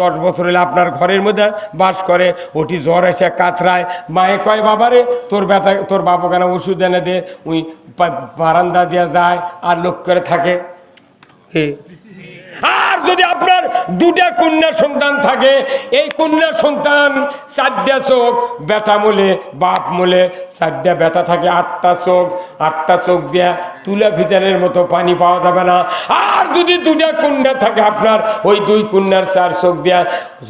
দশ বছর হলে আপনার ঘরের মধ্যে বাস করে, ওটি জ্বর এসে কাতরায়। মায়ে কয়, বাবারে, তোর বেটা, তোর বাবু কেন ওষুধ এনে দে? ওই বারান্দা দিয়ে যায় আর লোক করে থাকে। যদি আপনার দুটা কন্যা সন্তান থাকে, এই কন্যা সন্তান চারটা চোখ, বেটা মোলে, বাপ মোলে, চারটা বেটা থাকে, আটটা চোখ আটটা চোখ দিয়া তুলা ভিতরের মতো পানি পাওয়া যাবে না। আর যদি দুটা কন্যা থাকে আপনার, ওই দুই কন্যার চার চোখ দিয়া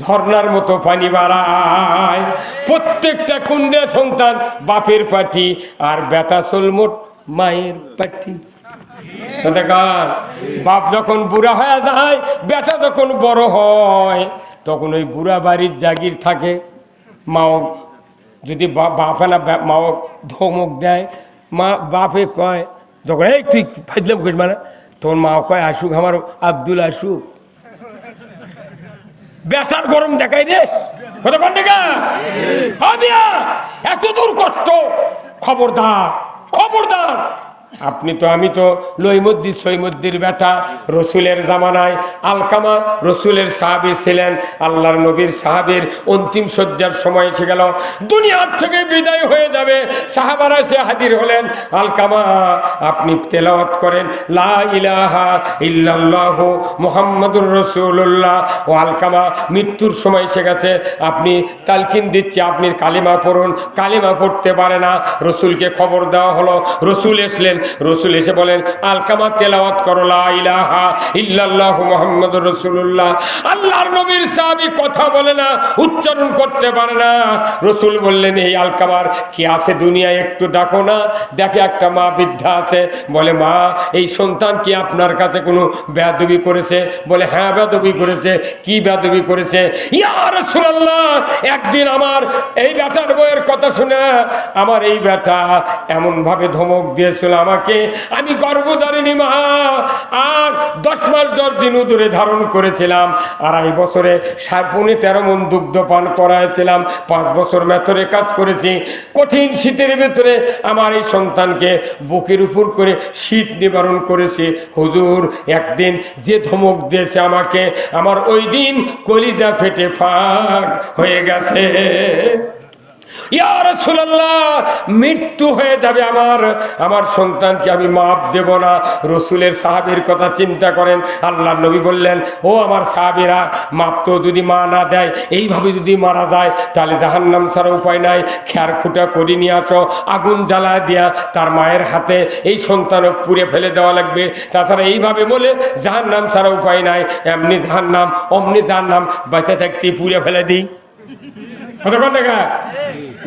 ঝর্ণার মতো পানি বাড়ায়। প্রত্যেকটা কন্যা সন্তান বাপের পাটি আর বেটা চলমোট মায়ের পাটি। বাপ যখন বুড়া হয়ে যায়, বেটা যখন বড় হয়, তখন ওই বুড়া বাড়ির জাগির থাকে। মাও যদি বা- বাপে না বা- মাও ধমক দেয়, মা বাপে কয় যখন এই তুই ফাইজলাম করিস মানে? তখন মা কয়, আসুক আমার আব্দুল আসুক। বেসার গরম দেখাই রে। কতক্ষণ দেখা এত দূর কষ্ট। খবরদার খবরদার। আপনি তো, আমি তো লইমদ্দি সৈমুদ্দির বেটা, রসুলের জামানায় আলকামা, রসুলের সাহাবি ছিলেন, আল্লাহর নবীর সাহাবির অন্তিম শয্যার সময় এসে গেল। দুনিয়ার থেকে বিদায় হয়ে যাবে। সাহাবারা সে হাজির হলেন। আলকামা, আপনি তেলাওয়াত করেন, লা ইলাহা ইল্লাল্লাহ মুহাম্মাদুর রসুল্লাহ ও আলকামা, মৃত্যুর সময় এসে গেছে। আপনি তালকিন দিচ্ছে, আপনি কালিমা পড়ুন। কালিমা পড়তে পারে না। রসুলকে খবর দেওয়া হলো। রসুল এসলেন। রসুল এসে বলেন আলকামা তেলাওয়াত করো ইলাহা ইল্লাল্লাহু মুহাম্মাদুর রাসূলুল্লাহ। আল্লাহর নবীর সাহাবী কথা বলে না, উচ্চারণ করতে পারে না। রসুল বললেন, এই আলকামার কি আছে দুনিয়ায়? একটু ডাকো না। দেখে একটা মা বৃদ্ধা আছে। বলে, মা, এই সন্তান কি আপনার কাছে কোনো বেয়াদবি করেছে? বলে হ্যাঁ বেয়াদবি করেছে। কি বেয়াদবি করেছে? ইয়া রাসূলুল্লাহ, একদিন আমার এই বেটার বইয়ের কথা শুনে, আমার এই বেটা এমন ভাবে ধমক দিয়েছিল আমাকে। আমি গর্ভধারিণী মা, আর দশ মাস দশ দিন উদরে ধারণ করেছিলাম। আড়াই বছরে সাড়ে তেরো মন দুগ্ধ পান করাইছিলাম। পাঁচ বছর মেথরে কাজ করেছি। কঠিন শীতের ভেতরে আমার এই সন্তানকে বুকের উপর করে শীত নিবারণ করেছি। হুজুর, একদিন যে ধমক দিয়েছে আমাকে, আমার ওই দিন কলিজা ফেটে ফাঁক হয়ে গেছে। মৃত্যু হয়ে যাবে আমার। আমার সন্তানকে আমি মাপ দেব না। রসুলের সাহাবীর কথা চিন্তা করেন। আল্লাহ নবী বললেন, ও আমার সাহাবীরা, মাপ তো যদি মা না দেয়, এইভাবে যদি মারা যায়, তাহলে জাহান্নাম ছাড়া উপায় নাই। খ্যার খুঁটা করে নিয়ে আসো, আগুন জ্বালা দিয়া তার মায়ের হাতে এই সন্তানক পুড়ে ফেলে দেওয়া লাগবে। তাছাড়া এইভাবে বলে জাহান্নাম ছাড়া উপায় নাই। এমনি জাহান্নাম, অমনি জাহান্নাম, বেঁচে থাকতে পুড়ে ফেলে দিই। কতক্ষণ দেখা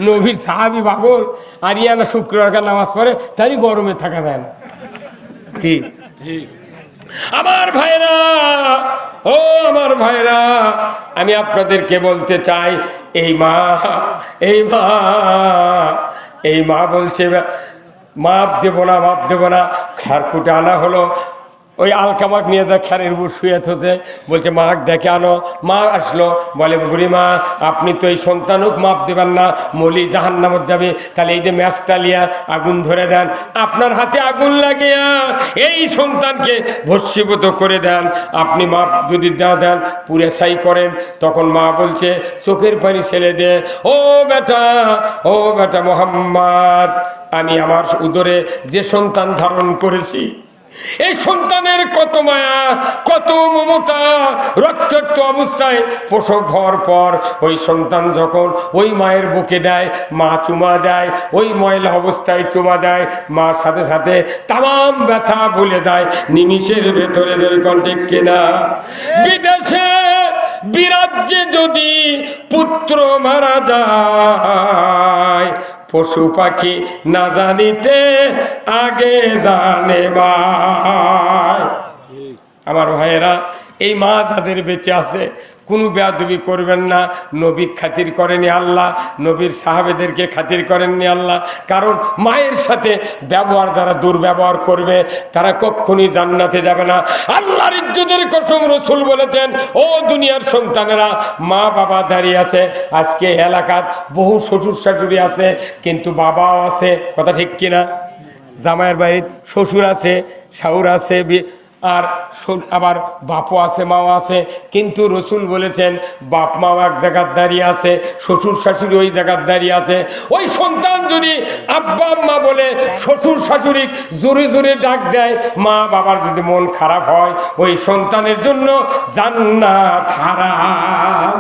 নবীর সাহাবি বাবর আরিয়ানা শুক্রবার নামাজ পড়ে, তারই গরমে থাকা যায় না কি? আমার ভাইরা, ও আমার ভাইরা, আমি আপনাদেরকে বলতে চাই, এই মা এই মা এই মা বলছে মাপ দেবো না, মাপ দেবো না, খারকুটে আনা হলো ওই আলকামাক নিয়ে যা খ্যারের উপর শুয়ে থতে বলছে মাক ডেকে আনো। মা আসলো, বলে, বুড়ি মা, আপনি তো এই সন্তানক, মাপ দেবেন না, মলি জাহান নামত যাবে। তাহলে এই যে ম্যাচটা লিয়া আগুন ধরে দেন। আপনার হাতে আগুন লাগিয়া এই সন্তানকে ভস্মীভূত করে দেন। আপনি মাপ যদি না দেন, পুরে ছাই করেন। তখন মা বলছে, চোখের পানি ছেলে দে। ও বেটা ও বেটা মোহাম্মদ, আমি আমার উদরে যে সন্তান ধারণ করেছি এই সন্তানের কত মায়া, কত মমতা, রক্তাক্ত অবস্থায় প্রসব হওয়ার পর ওই সন্তান যখন ওই মায়ের বুকে দেয়, মা চুমা দেয়, ওই ময়লা অবস্থায় চুমা দেয় মার সাথে সাথে তাম ব্যথা ভুলে দেয় নিমিষের ভেতরে ঠিক কিনা বিদেশে, বিরাজ্যে যদি পুত্র মারা যায় পশু পাখি না জানিতে আগে জানে আমার ভাইয়েরা এই মা যাদের বেঁচে আছে কোনো বেয়াদবি করবেন না। নবী খাতির করেনি আল্লাহ, নবীর সাহাবেদেরকে খাতির করেননি আল্লাহ। কারণ মায়ের সাথে ব্যবহার যারা দুর্ব্যবহার করবে, তারা কখনই জান্নাতে যাবে না। আল্লাহর ইজ্জতের কসম রসুল বলেছেন, ও দুনিয়ার সন্তানেরা মা বাবা দাঁড়িয়ে আছে, আজকে এলাকার বহু শ্বশুর শাশুড়ি আছে, কিন্তু বাবাও আছে। কথা ঠিক কিনা? জামাইয়ের বাড়ির শ্বশুর আছে, শাহুর আছে আর আবার বাপও আছে, মাও আছে, কিন্তু রসুল বলেছেন, বাপ মাও এক জায়গার দাঁড়িয়ে আছে, শ্বশুর শাশুড়ি ওই জায়গার দাঁড়িয়ে আছে। ওই সন্তান যদি আব্বা আম্মা বলে শ্বশুর শাশুড়ি জোরে জোরে ডাক দেয়, মা বাবার যদি মন খারাপ হয়, ওই সন্তানের জন্য জান্নাত হারাম।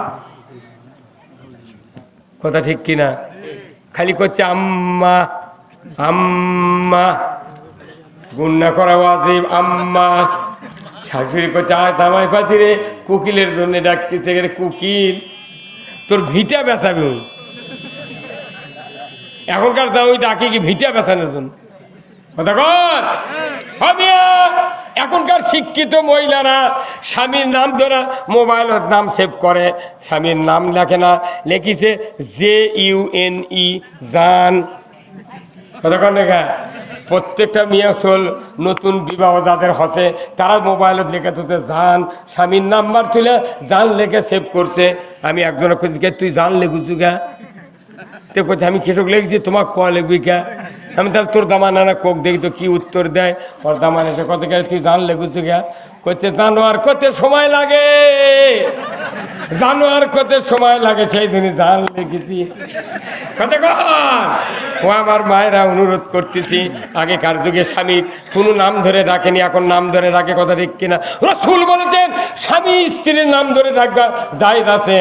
কথা ঠিক কিনা? খালি করছে আম্মা আম্মা। গুন্না করা ওয়াজিব, আম্মা। শাশুড়ি করছে আয় তামাই পাশি রে কুকিলের জন্য ডাকতেছে রে কুকিল, তোর ভিটা বেচাবি এখনকার দাম ওই ডাকে কি ভিটা বেচানোর জন্য? কথা কর এখনকার শিক্ষিত মহিলারা স্বামীর নাম ধরা মোবাইল নাম সেভ করে, স্বামীর নাম লেখে না, লেখিছে জে ইউ এন ই জান। কতক্ষণ দেখা প্রত্যেকটা মেয়ে আসল নতুন বিবাহ যাদের হসে তারা মোবাইলে লেখা তুলতে জান স্বামীর নাম্বার তুলে জান লেখে সেভ করছে। আমি একজন খুঁজছি "কে, তুই জান লেখুছু গা তো কোথায় আমি কৃষক লেখছি তোমার ক লেখবি কে? আমি তাহলে তোর দামা না কোক দেখি তো কী উত্তর দেয়? ওর দামানে এসে কত গেলে তুই জান লেখুছু কে? করতে জানোয়ার কত সময় লাগে। জানোয়ার কত সময় লাগে, সেই দিনই জান লেগেছি। কত ও আমার মায়েরা অনুরোধ করতেছি, আগেকার যুগে স্বামী কোনো নাম ধরে রাখেনি এখন নাম ধরে রাখে কথা ঠিক কিনা। রসুল বলেছেন, স্বামী স্ত্রীর নাম ধরে রাখবা জায়েজ আছে,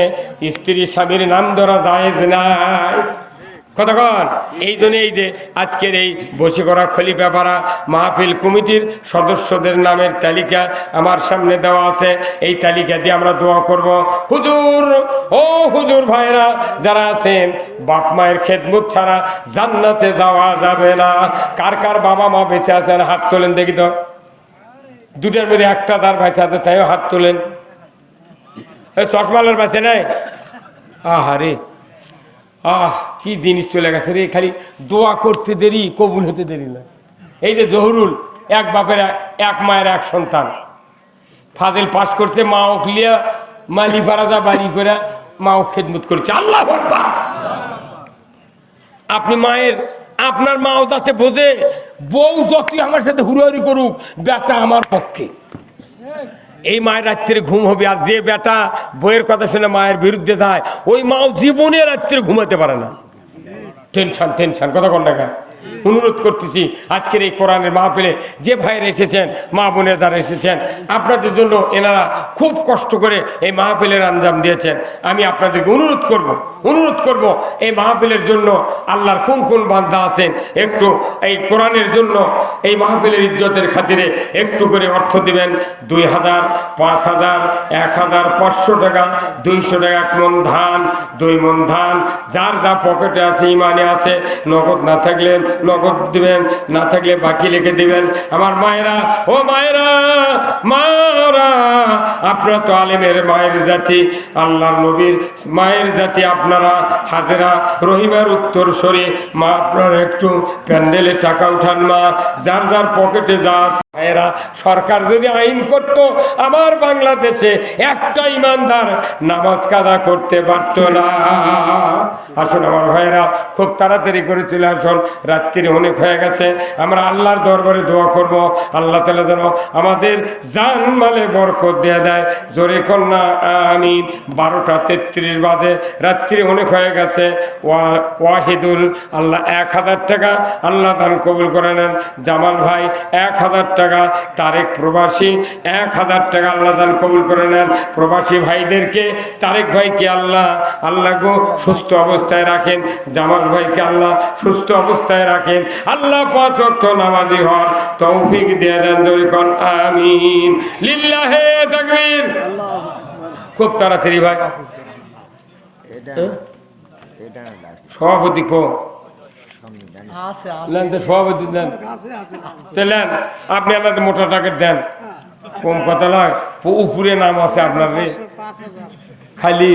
স্ত্রী স্বামীর নাম ধরা জায়েজ নাই। কতক্ষণ? এই জন্য এই যে আজকের এই বসে করা খলিফাপাড়া মাহফিল কমিটির সদস্যদের নামের তালিকা আমার সামনে দেওয়া আছে। এই তালিকা দিয়ে আমরা দোয়া করব। হুজুর, ও হুজুর ভাইরা যারা আছেন, বাপ মায়ের খেদমত ছাড়া জান্নাতে যাওয়া যাবে না। কার কার বাবা মা বেঁচে আছেন, হাত তোলেন দেখি তো। দুটার মধ্যে একটা তার বেঁচে আছে, তাইও হাত তোলেন। চশমালার বেঁচে নাই? আহারে। আহ, কি জিনিস চলে গেছে রে, খালি দোয়া করতে দেরি, কবুল হতে দেরি না। এই যে জহরুল, এক বাপের এক- মায়ের এক সন্তান। ফাজেল পাস করছে মা ওকলিয়া মালি ফারাজা বাড়ি করে মা মাও খেদমত করছে। আল্লাহ। আপনি মায়ের, আপনার মাও যাতে বোঝে, বউ যতই আমার সাথে হুড়াহুড়ি করুক বেটা আমার পক্ষে। এই মায়ের রাত্রে ঘুম হবে আর যে বেটা বইয়ের কথা শুনে মায়ের বিরুদ্ধে যায়, ওই মাও জীবনে রাত্রে ঘুমাতে পারে না। টেনশন টেনশন, কথা কোন টাকা অনুরোধ করতেছি আজকের এই কোরআনের মাহফিলে যে ভাইয়ের এসেছেন, মা বোনের দ্বারা এসেছেন, আপনাদের জন্য এনারা খুব কষ্ট করে এই মাহফিলের আঞ্জাম দিয়েছেন। আমি আপনাদেরকে অনুরোধ করব অনুরোধ করব এই মাহফিলের জন্য আল্লাহর কোন কোন বান্দা আছেন, একটু এই কোরআনের জন্য এই মাহফিলের ইজ্জতের খাতিরে একটু করে অর্থ দিবেন। দুই হাজার, পাঁচ হাজার, এক হাজার, পাঁচশো টাকা, দুইশো টাকা, এক মন ধান, দুই মন ধান, যার যা পকেটে আছে, ইমানে আছে, নগদ না থাকলে নগদ দিবেন, না থাকলে বাকি লিখে দিবেন। আমার মায়েরা, ও মায়েরা মায়েরা আপনারা তো আলেমের মায়ের জাতি, আল্লাহর নবীর মায়ের জাতি আপনারা, হাজেরা, রহিমার উত্তর সরে। মা, আপনারা একটু প্যান্ডেলে টাকা উঠান, মা, যার যার পকেটে যা ভাইয়েরা সরকার যদি আইন করত, আমার বাংলাদেশে একটা ইমানদার নামাজ কাদা করতে পারতো না। আসুন আমার ভাইয়েরা, খুব তাড়াতাড়ি করে চলে আসুন রাত্রি অনেক হয়ে গেছে, আমরা আল্লাহর দরবারে দোয়া করব। আল্লাহ তালা যেন আমাদের জান মালে বরকত দেয়া দেয়। জোরে কন্যা আমি বারোটা তেত্রিশ বাজে, রাত্রি অনেক হয়ে গেছে। ওয়া- ওয়াহিদুল, আল্লাহ এক হাজার টাকা আল্লাহ দান কবুল করে নেন। জামাল ভাই, এক হাজার টাকা। তারেক প্রবাসী, এক হাজার টাকা আল্লাহ দান কবুল করে নেন। প্রবাসী ভাইদেরকে, তারেক ভাইকে আল্লাহ আল্লাহ গো সুস্থ অবস্থায় রাখেন। জামাল ভাইকে আল্লাহ সুস্থ অবস্থায় রাখেন। আল্লাহ পাঁচ অর্থ নামাজি হওয়ার তৌফিক দিয়ে দেন দরিকন আমিন। লিল্লাহে তাকবীর। খুব তাড়াতাড়ি ভাই। হ্যাঁ? সভাপতি কো? সভাপতি দেন আপনি মোটা দেন। কম কথা নয় উপরে নাম আছে আপনার খালি।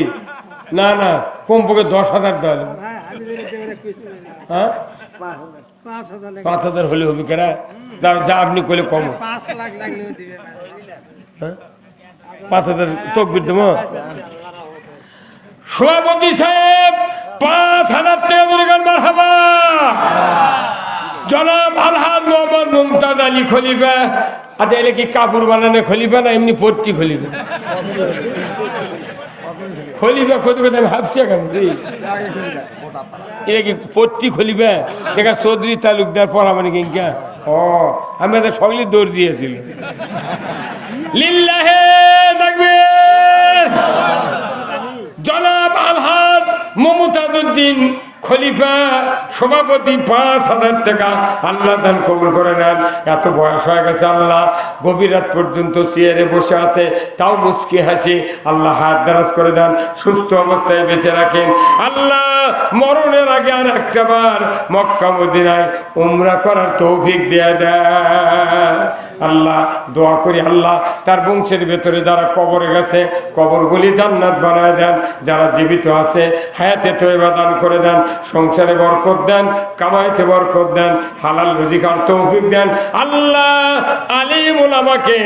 না না কম পক্ষে দশ হাজার দেওয়া হ্যাঁ? পাঁচ হাজার। পাঁচ হলে হবে কেনা? যা যা আপনি কইলে কম। পাঁচ হ্যাঁ? পাঁচ হাজার তকবির দেবো? সভাপতি সাহেব পাঁচ হাজার টাকা মনে জনাব আলহাজ মোহাম্মদ মুমতাজ আলী খলিফা। আচ্ছা এলে কি কাপড় বানানো খলিফা না এমনি পট্টি খলিফা? খলিফা কত কথা আমি ভাবছি এখন রে। এটা কি পট্টি খলিফা দেখা চৌধুরী তালুকদার পড়া মানে কিংকা ও, আমি তো সকলে দৌড় দিয়েছিল। লিল্লাহে থাকবে জনাব আলহাদ মমতাজউদ্দিন খলিফা সভাপতি পাঁচ হাজার টাকা আল্লাহ দান কবুল করে নেন। এত বয়স হয়ে গেছে আল্লাহ, গভীর রাত পর্যন্ত চেয়ারে বসে আছে, তাও মুচকি হাসি, আল্লাহ হাত দারাজ করে দেন, সুস্থ অবস্থায় বেঁচে রাখেন। আল্লাহ, মরণের আগে আর একটা বার মক্কা মদিনায় উমরা করার তৌফিক দেয়া দেয় আল্লাহ, দোয়া করি আল্লাহ, তার বংশের ভেতরে যারা কবরে গেছে, কবরগুলি জান্নাত বানায় দেন, যারা জীবিত আছে, হায়াতে তৈবা দান করে দেন, সংসারে বরকত দেন, কামাইতে বরকত দেন, হালাল রুজিকার তৌফিক দেন, আল্লাহ আলিমুল আমাকে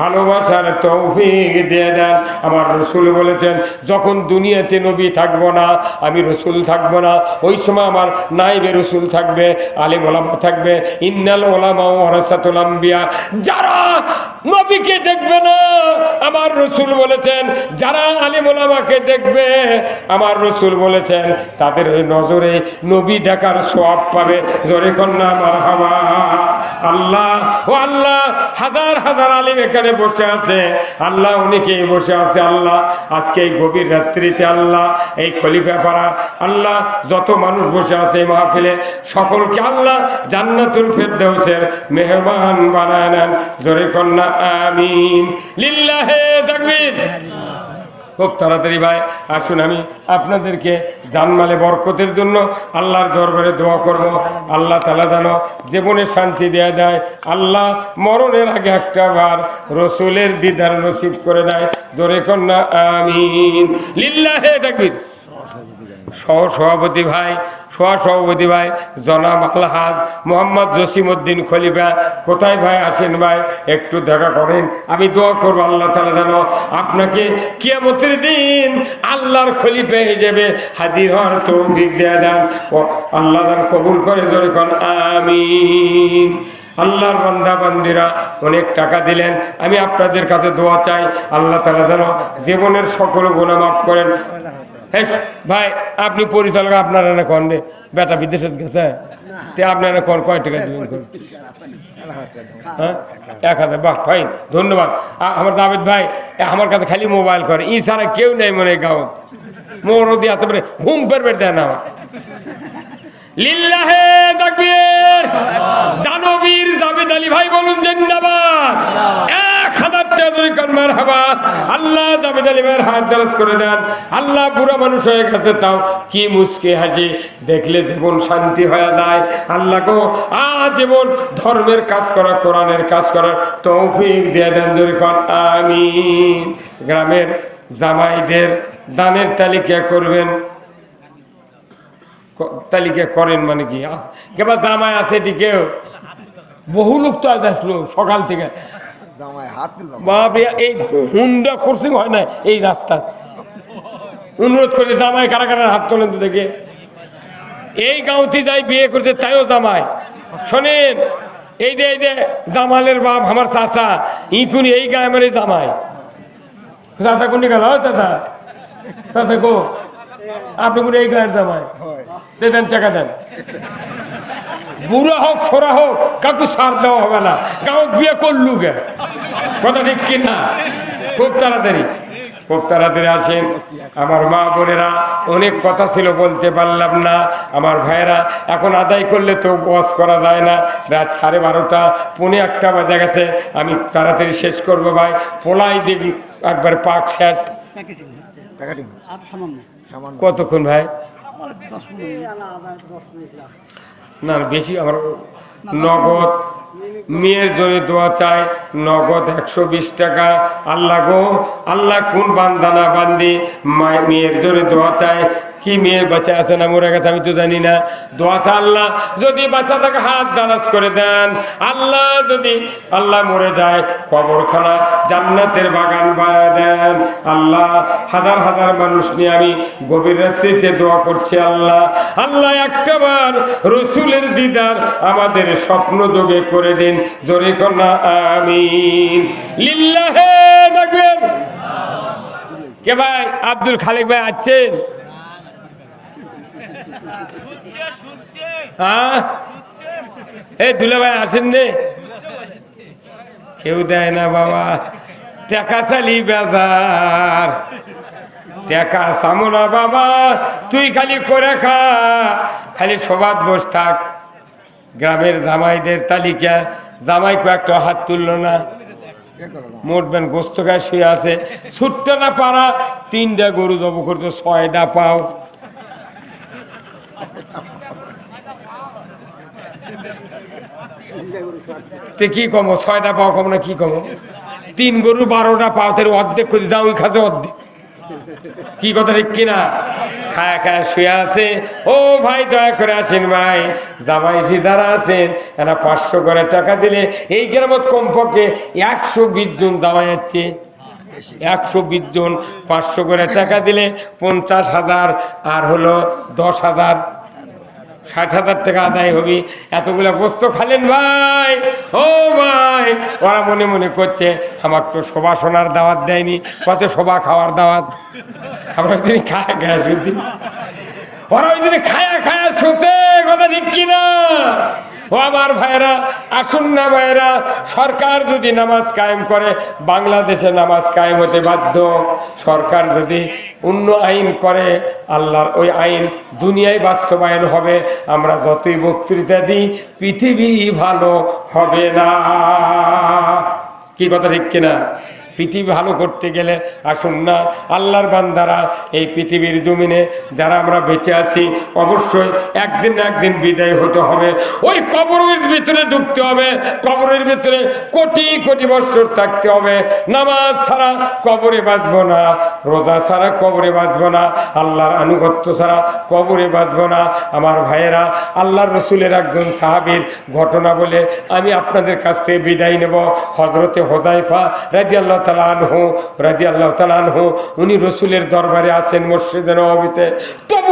ভালোবাসার তৌফিক দিয়ে দেন। আমার রসুল বলেছেন, যখন দুনিয়াতে নবী থাকব না, আমি রসুল থাকব না, ওই সময় আমার নাইবে রসুল থাকবে, আলিম ওলামা থাকবে। ইন্নাল ওলামা ওরাসাতুল আম্বিয়া। যারা নবীকে দেখবে না, আমার রসুল বলেছেন, যারা আলিম ওলামাকে দেখবে, আমার রসুল বলেছেন, তাদের ওই নজরে নবী দেখার সব পাবে। জোরে কন্যা আমার হাওয়া আল্লাহ, ও আল্লাহ, হাজার হাজার আলিম এখানে বসে আছে। আল্লাহ অনেকেই বসে আছে? আল্লাহ, আজকে এই গভীর রাত্রিতে আল্লাহ, এই খলিফা পাড়া, আল্লাহ, যত মানুষ বসে আছে এই মাহফিলে, সকলকে আল্লাহ জান্নাতুল ফেরদৌসের মেহমান বানায় নেন। জোরে কন্যা, আমিন। লিল্লাহে তাকবীর। খুব তাড়াতাড়ি ভাই, আসুন আমি আপনাদেরকে জানমালে বরকতের জন্য আল্লাহর দরবারে দোয়া করব। আল্লাহ তালা যেন জীবনে শান্তি দেয়া দেয়। আল্লাহ মরণের আগে একটা বার রসুলের দিদার রসিদ করে দেয়। জোরে কন্যা, আমিন। লিল্লাহে তাকবীর। সহ সভাপতি ভাই সহ সভাপতি ভাই, জনাব আলহাজ মোহাম্মদ জসিমউদ্দিন খলিফা। কোথায় ভাই আসেন ভাই? একটু দেখা করেন। আমি দোয়া করব আল্লাহ তালা যেন আপনাকে কিয়ামতের দিন আল্লাহর খলিফা হিসেবে হাজির হওয়ার তৌফিক দেয়া দেন। আল্লাহ দান কবুল করে ধরে কোন, আমিন। আল্লাহর বান্দা, বান্দিরা অনেক টাকা দিলেন। আমি আপনাদের কাছে দোয়া চাই, আল্লাহ তালা যেন জীবনের সকল গুণা মাফ করেন। ভাই, আপনি পরিচালক, আপনারা না কন রে? বেটা বিদেশে গেছে? তে আপনারা কন কয় টাকা দিবেন? হ্যাঁ? এক হাজার, বাহ ভাই ধন্যবাদ। আমার দাবেদ ভাই আমার কাছে খালি মোবাইল করে, ই ছাড়া কেউ নেই মনে গাঁও মোর দিয়ে আসতে পারে ঘুম পেরবে দেয় না আমার। লিল্লাহে তাকবীর। দানবীর জাবেদ আলী ভাই বলুন, জিন্দাবাদ। এক আল্লাহ হাত করে দেন। আল্লাহ তাও কি মুচকে হাসি। দেখলে জীবন শান্তি হয়ে যায়। ধর্মের কাজ করা, কোরআনের কাজ করার তৌফিক দিয়ে দেন ধরে কন গ্রামের জামাইদের দানের তালিকা করবেন। তালিকা করেন মানে কি? কেবল জামাই আছে এটি কেউ? বহু লোক তো আজ আসলো সকাল থেকে। এই হুন্ডা ক্রসিং হয় না এই রাস্তা? অনুরোধ করে জামাই কারা কারা হাত তোলেন তো দেখে। এই গাঁওতে যাই বিয়ে করতে তাইও জামাই। শোনেন এই যে এই যে জামালের বাপ আমার চাচা ইকুনি এই গায়ে আমার জামাই। চাচা কোনটি গেল? চাচা। চাচা গো আপনি কোন এই গায়ের জামাই দে দেন, টাকা দেন। বুড়া হোক ছোড়া হোক কাকু সার দেওয়া হবে না। গাঁও বিয়ে করলু গে কথা ঠিক কিনা খুব তাড়াতাড়ি। খুব তাড়াতাড়ি আসেন। আমার মা বোনেরা, অনেক কথা ছিল, বলতে পারলাম না। আমার ভাইয়েরা, এখন আদায় করলে তো বস করা যায় না। রাত সাড়ে বারোটা, পৌনে একটা বাজে গেছে। আমি তাড়াতাড়ি শেষ করব ভাই। পোলাই দেখি, একবার পাক শেষ। প্যাকেটিং আর সামান্য। সামান্য। কতক্ষণ ভাই? দশ মিনিট। না না, বেশি আমার নগদ মেয়ের জন্য দোয়া চাই, নগদ একশো বিশ টাকা। আল্লাহ গো, আল্লাহ কোন বান্দানা বান্দি? মায় মেয়ের জন্য দোয়া চাই। কি মেয়ে বাচ্চা আছে না মরে গেছে আমি তো জানি না। দোয়া চা আল্লাহ, যদি বাচ্চা থাকে হাত দারাজ করে দেন। আল্লাহ যদি আল্লাহ মরে যায়, কবরখানা জান্নাতের বাগান বাড়া দেন। আল্লাহ, হাজার হাজার মানুষ নিয়ে আমি গভীর রাত্রিতে দোয়া করছি আল্লাহ। আল্লাহ একটাবার রসুলের দিদার আমাদের স্বপ্ন যোগে করে দিন, জোরে কন্যা, আমিন। লিল্লাহে দেখবেন কে ভাই, আব্দুল খালেক ভাই আছেন? হ্যাঁ? দুলে ভাই আসেন নে। কেউ দেয় না বাবা। টাকা চালি বাজার। টাকা সামো না বাবা। তুই খালি করে খা। খালি সবাদ বস থাক। গ্রামের জামাইদের তালিকা। জামাই কয়েকটা হাত তুললো না। মোটবেন গোস্ত গায়ে শুয়ে আছে। ছুটটা না পারা তিনটা গরু জব করতো, ছয়টা পাও। তে কি কম, ছয়টা পাও কম না কি কম? তিন গরু বারোটা পাও তার অর্ধেক করে যাও ওই খাতে অর্ধেক। কি কথা ঠিক কিনা? খায়া খায় শুয়ে আছে। ও ভাই, দয়া করে আসেন ভাই। জামাই যারা আছেন, এরা পাঁচশো করে টাকা দিলে এই গ্রামত কমপক্ষে একশো বিশ জন জামাই যাচ্ছে একশো বিশ জন পাঁচশো করে টাকা দিলে পঞ্চাশ হাজার, আর হলো দশ হাজার। ষাট হাজার টাকা আদায় হবি। এতগুলো বস্ত খালেন ভাই। ও ভাই, ওরা মনে মনে করছে আমার তো শোভা সোনার দাওয়াত দেয়নি, কত শোভা খাওয়ার দাওয়াত। আমরা ওই দিন খায়া খায়া শুনছি। ওরা ওই দিনে খায়া খায়া শুতে কথা ঠিক কিনা। ও আমার ভাইরা আসুন না ভাইরা সরকার যদি নামাজ কায়েম করে, বাংলাদেশে নামাজ কায়েম হতে বাধ্য। সরকার যদি অন্য আইন করে, আল্লাহর ওই আইন দুনিয়ায় বাস্তবায়ন হবে, আমরা যতই বক্তৃতা দিই, পৃথিবী ভালো হবে না। কি কথা ঠিক কিনা? পৃথিবী ভালো করতে গেলে আসুন না, আল্লাহর বান্দারা এই পৃথিবীর জমিনে যারা আমরা বেঁচে আছি, অবশ্যই একদিন না একদিন বিদায় হতে হবে। ওই কবরের ভিতরে ঢুকতে হবে, কবরের ভিতরে কোটি কোটি বছর থাকতে হবে। নামাজ ছাড়া কবরে বাঁচবো না, রোজা ছাড়া কবরে বাঁচবো না, আল্লাহর আনুগত্য ছাড়া কবরে বাঁচবো না। আমার ভাইয়েরা, আল্লাহর রসুলের একজন সাহাবীর ঘটনা বলে আমি আপনাদের কাছ থেকে বিদায় নেব। হজরতে হোজাইফা রাজি আল্লাহ তালা আনহু রাজি আল্লাহ তালা আনহু উনি রসুলের দরবারে আছেন মসজিদে নবীতে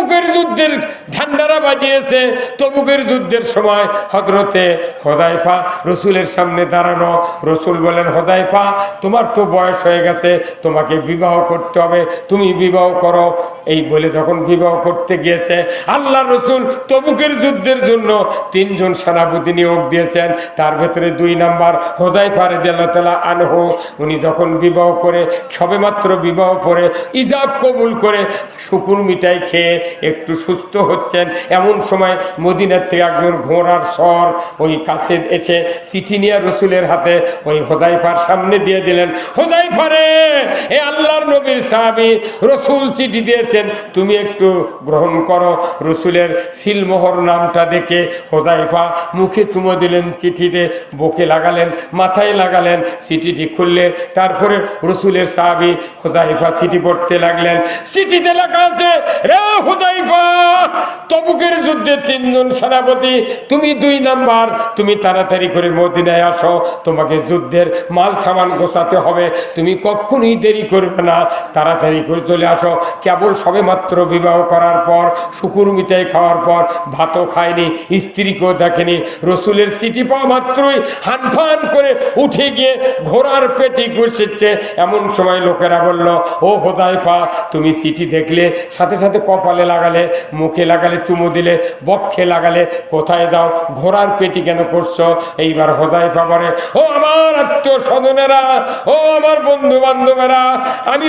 তবুকের যুদ্ধের ঝান্ডারা বাজিয়েছে। তবুকের যুদ্ধের সময় হজরতে হোজাইফা রসুলের সামনে দাঁড়ানো। রসুল বলেন হোজাইফা তোমার তো বয়স হয়ে গেছে, তোমাকে বিবাহ করতে হবে, তুমি বিবাহ করো। এই বলে যখন বিবাহ করতে গিয়েছে আল্লাহ রসুল তবুকের যুদ্ধের জন্য তিনজন সেনাপতি নিয়োগ দিয়েছেন। তার ভেতরে দুই নাম্বার হোজাইফা রেদিয়াল্লাহ আনহু, উনি যখন বিবাহ করে, সবেমাত্র বিবাহ করে, ইজাব কবুল করে, শুকুর মিঠাই খেয়ে একটু সুস্থ হচ্ছেন। এমন সময় মদিনার থেকে একজন ঘোড়ার স্বর ওই কাছে এসে চিঠি নিয়ে রসুলের হাতে ওই হোজাইফার সামনে দিয়ে দিলেন হোজাইফারে এ আল্লাহর নবীর সাহাবি রসুল চিঠি দিয়েছেন, তুমি একটু গ্রহণ করো। রসুলের সিলমোহর নামটা দেখে হোদাইফা মুখে চুমো দিলেন, চিঠিতে বুকে লাগালেন, মাথায় লাগালেন, চিঠিটি খুললে তারপরে রসুলের সাহাবি হোদাইফা চিঠি পড়তে লাগলেন, চিঠিতে লেখা আছে, রে তবুকের যুদ্ধে তিনজন সেনাপতি, তুমি দুই নাম্বার, তুমি তাড়াতাড়ি করে মদিনায় আসো, তোমাকে যুদ্ধের মাল সামান গোছাতে হবে, তুমি কখনোই দেরি করবে না, তাড়াতাড়ি করে চলে আসো। কেবল সবে মাত্র বিবাহ করার পর, শুকুর মিঠাই খাওয়ার পর, ভাতও খায়নি, স্ত্রীকেও দেখেনি। রসুলের চিঠি পাওয়া মাত্রই হানফান করে উঠে গিয়ে ঘোড়ার পেটি ঘুষেছে। এমন সময় লোকেরা বলল, ও হোদাইফা, তুমি চিঠি দেখলে, সাথে সাথে কপালে লাগালে, মুখে লাগালে, চুমু দিলে, বক্ষে লাগালে, কোথায় যাও, ঘোড়ার পেটি কেন করছ? এইবার হোদায় পাবারে ও আমার আত্মীয় স্বজনেরা, ও আমার বন্ধু বান্ধবেরা আমি